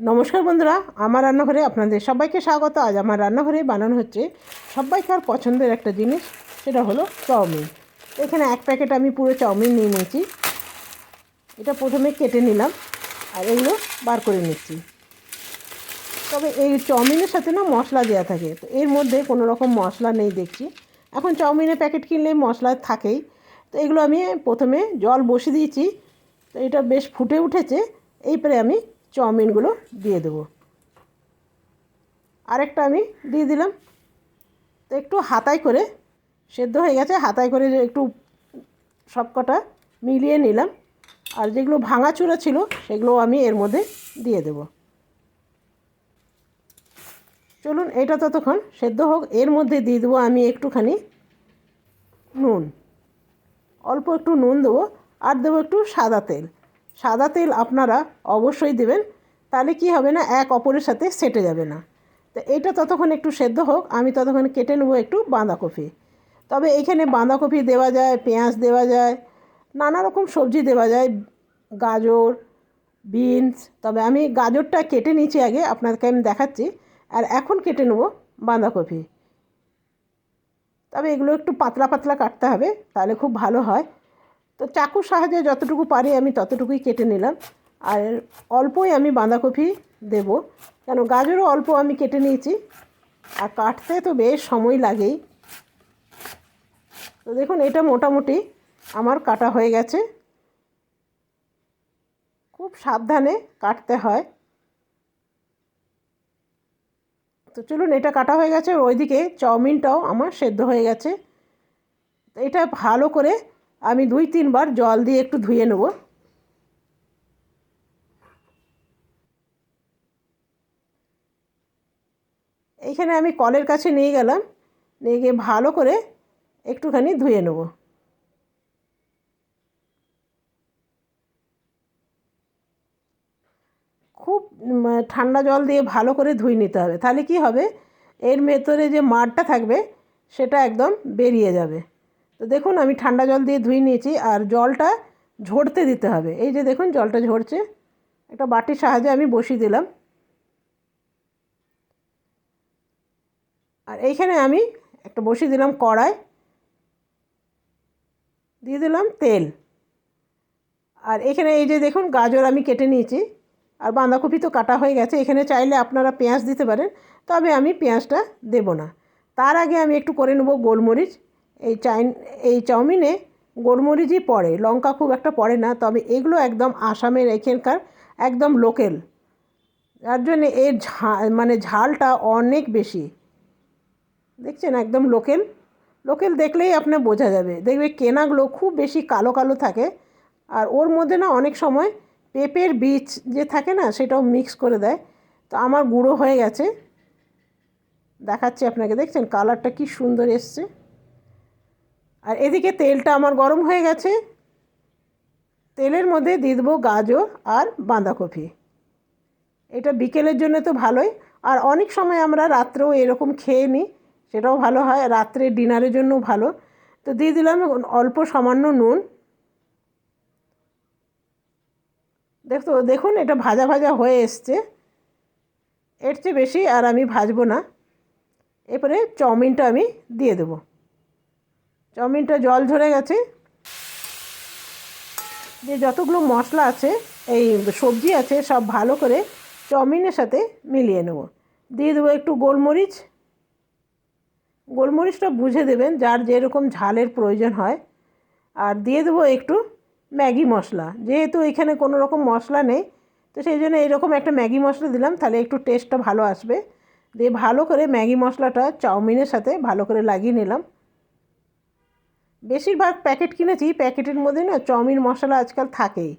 নমস্কার বন্ধুরা, আমার রান্নাঘরে আপনাদের সবাইকে স্বাগত। আজ আমার রান্নাঘরে বানানো হচ্ছে সবাইকার পছন্দের একটা জিনিস, সেটা হলো চাউমিন। এখানে এক প্যাকেট আমি পুরো চাউমিন নিয়ে নিয়েছি। এটা প্রথমে কেটে নিলাম আর এগুলো বার করে নিচ্ছি। তবে এই চাউমিনের সাথে না মশলা দেওয়া থাকে, তো এর মধ্যে কোনো রকম মশলা নেই দেখছি। এখন চাউমিনের প্যাকেট কিনলে মশলা থাকেই। তো এগুলো আমি প্রথমে জল বসিয়ে দিয়েছি, তো এটা বেশ ফুটে উঠেছে এইপরে আমি চাউমিনগুলো দিয়ে দেবো। আরেকটা আমি দিয়ে দিলাম। তো একটু হাতায় করে, সেদ্ধ হয়ে গেছে হাতায় করে একটু সব কটা মিলিয়ে নিলাম। আর যেগুলো ভাঙা ভাঙাচুরা ছিল, সেগুলো আমি এর মধ্যে দিয়ে দেব। চলুন, এটা ততক্ষণ সেদ্ধ হোক। এর মধ্যে দিয়ে দেবো আমি একটুখানি নুন। অল্প একটু নুন দেবো, আর দেবো একটু সাদা তেল। সাদা তেল আপনারা অবশ্যই দেবেন, তাহলে কি হবে না, এক অপরের সাথে সেটে যাবে না। তো এটা ততক্ষণ একটু সেদ্ধ হোক, আমি ততক্ষণ কেটে নেব একটু বাঁধাকপি। তবে এখানে বাঁধাকপি দেওয়া যায়, পেঁয়াজ দেওয়া যায়, নানা রকম সবজি দেওয়া যায়, গাজর, বিনস, তবে আমি গাজরটা কেটে নিয়েছি আগে, আপনাদেরকে আমি দেখাচ্ছি, আর এখন কেটে নেব বাঁধাকপি। তবে এগুলো একটু পাতলা পাতলা কাটতে হবে, তাহলে খুব ভালো হয়। তো চাকুর সাহায্যে যতটুকু পারি আমি ততটুকুই কেটে নিলাম। আর অল্পই আমি বাঁধাকপি দেব। কেন গাজরও অল্প আমি কেটে নিয়েছি। আর কাটতে তো বেশ সময় লাগেই। তো দেখুন, এটা মোটামুটি আমার কাটা হয়ে গেছে। খুব সাবধানে কাটতে হয়। তো চলুন, এটা কাটা হয়ে গেছে। ওইদিকে চাউমিনটাও আমার সেদ্ধ হয়ে গেছে। এটা ভালো করে আমি দুই তিনবার জল দিয়ে একটু ধুয়ে নেব। এইখানে আমি কলের কাছে নিয়ে গেলাম, নিয়ে গিয়ে ভালো করে একটুখানি ধুয়ে নেব। খুব ঠান্ডা জল দিয়ে ভালো করে ধুয়ে নিতে হবে, তাহলে কি হবে? এর ভেতরে যে মাড়টা থাকবে, সেটা একদম বেরিয়ে যাবে। তো দেখুন, আমি ঠান্ডা জল দিয়ে ধুয়ে নিয়েছি আর জলটা ঝরতে দিতে হবে। এই যে দেখুন, জলটা ঝরছে। একটা বাটির সাহায্যে আমি বসিয়ে দিলাম। আর এইখানে আমি একটা বসিয়ে দিলাম কড়াই। দিয়ে দিলাম তেল। আর এখানে এই যে দেখুন, গাজর আমি কেটে নিয়েছি। আর বাঁধাকপি তো কাটা হয়ে গেছে। এখানে চাইলে আপনারা পেঁয়াজ দিতে পারেন। তবে আমি পেঁয়াজটা দেব না। তার আগে আমি একটু করে নেব গোলমরিচ। এই চাইন এই চাউমিনে গোলমরিচই পড়ে, লঙ্কা খুব একটা পড়ে না, তবে এগুলো একদম আসামের এখানকার একদম লোকেল। যার জন্য এর ঝা মানে ঝালটা অনেক বেশি। দেখছেন? একদম লোকেল। লোকেল দেখলেই আপনার বোঝা যাবে। দেখবে কেনাগুলো খুব বেশি কালো কালো থাকে। আর ওর মধ্যে না অনেক সময় পেঁপের বীজ যে থাকে না, সেটাও মিক্স করে দেয়। তো আমার গুঁড়ো হয়ে গেছে। দেখাচ্ছি আপনাকে। দেখছেন? কালারটা কি সুন্দর এসছে। আর এদিকে তেলটা আমার গরম হয়ে গেছে। তেলের মধ্যে দিয়ে দেবো গাজর আর বাঁধাকপি। এটা বিকেলের জন্য তো ভালোই। আর অনেক সময় আমরা রাত্রেও এরকম খেয়ে নিই, সেটাও ভালো হয়। রাত্রে ডিনারের জন্য ভালো। তো দিয়ে দিলাম অল্প সামান্য নুন। দেখো, দেখুন, এটা ভাজা ভাজা হয়ে এসছে। এর চেয়ে বেশি আর আমি ভাজবো না। এরপরে চাউমিনটা আমি দিয়ে দেবো। চাউমিনটা জল ঝরে গেছে। যে যতগুলো মশলা আছে, এই সবজি আছে, সব ভালো করে চাউমিনের সাথে মিলিয়ে নেব। দিয়ে দেবো একটু গোলমরিচ। গোলমরিচটা বুঝে দেবেন যার যেরকম ঝালের প্রয়োজন হয়। আর দিয়ে দেবো একটু ম্যাগি মশলা। যেহেতু এখানে কোনো রকম মশলা নেই, তো সেই জন্য এরকম একটা ম্যাগি মশলা দিলাম, তাহলে একটু টেস্টটা ভালো আসবে। দিয়ে ভালো করে ম্যাগি মশলাটা চাউমিনের সাথে ভালো করে লাগিয়ে নিলাম। বেশিরভাগ প্যাকেট কিনেছি, প্যাকেটের মধ্যে না চাউমিন মশলা আজকাল থাকেই।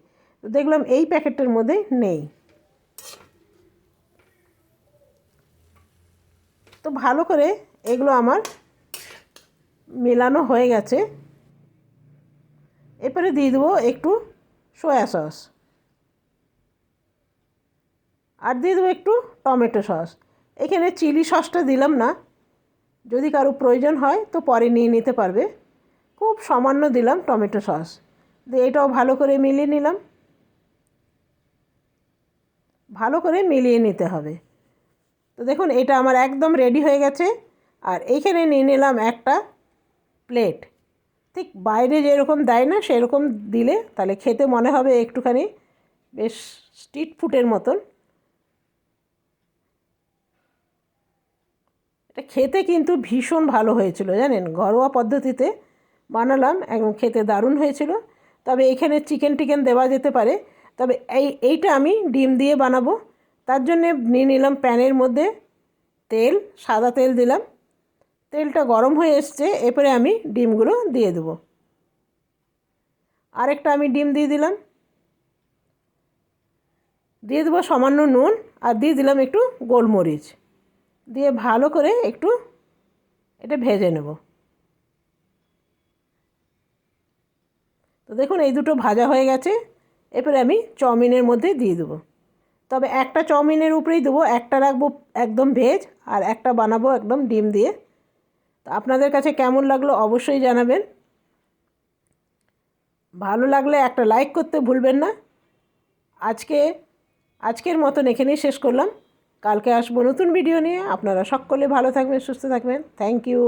তো দেখলাম এই প্যাকেটের মধ্যে নেই। তো ভালো করে এগুলো আমার মেলানো হয়ে গেছে। এরপরে দিয়ে দেবো একটু সয়া সস। আর দিয়ে দেবো একটু টমেটো সস। এখানে চিলি সসটা দিলাম না। যদি কারও প্রয়োজন হয় তো পরে নিয়ে নিতে পারবে। খুব সামান্য দিলাম টমেটো সস। দিয়ে এটাও ভালো করে মিলিয়ে নিলাম। ভালো করে মিলিয়ে নিতে হবে। তো দেখুন, এটা আমার একদম রেডি হয়ে গেছে। আর এইখানে নিয়ে নিলাম একটা প্লেট ঠিক বাইরে যেরকম দেয় না, সেরকম দিলে তাহলে খেতে মনে হবে একটুখানি বেশ স্ট্রিট ফুডের মতন। এটা খেতে কিন্তু ভীষণ ভালো হয়েছিল, জানেন? ঘরোয়া পদ্ধতিতে বানালাম এবং খেতে দারুণ হয়েছিল। তবে এখানে চিকেন টিকেন দেওয়া যেতে পারে। তবে এই, এইটা আমি ডিম দিয়ে বানাবো। তার জন্যে নিয়ে নিলাম প্যানের মধ্যে তেল, সাদা তেল দিলাম। তেলটা গরম হয়ে এসছে, এরপরে আমি ডিমগুলো দিয়ে দেবো। আরেকটা আমি ডিম দিয়ে দিলাম। দিয়ে দেবো সামান্য নুন আর দিয়ে দিলাম একটু গোলমরিচ। দিয়ে ভালো করে একটু এটা ভেজে নেব। তো দেখুন, এই দুটো ভাজা হয়ে গেছে। এরপরে আমি চাউমিনের মধ্যে দিয়ে দেবো। তবে একটা চাউমিনের উপরেই দেবো, একটা রাখব একদম ভেজ আর একটা বানাবো একদম ডিম দিয়ে। তো আপনাদের কাছে কেমন লাগল অবশ্যই জানাবেন। ভালো লাগলে একটা লাইক করতে ভুলবেন না। আজকে, আজকের মতন এখানেই শেষ করলাম। কালকে আসব নতুন ভিডিও নিয়ে। আপনারা সকলে ভালো থাকবেন, সুস্থ থাকবেন। Thank you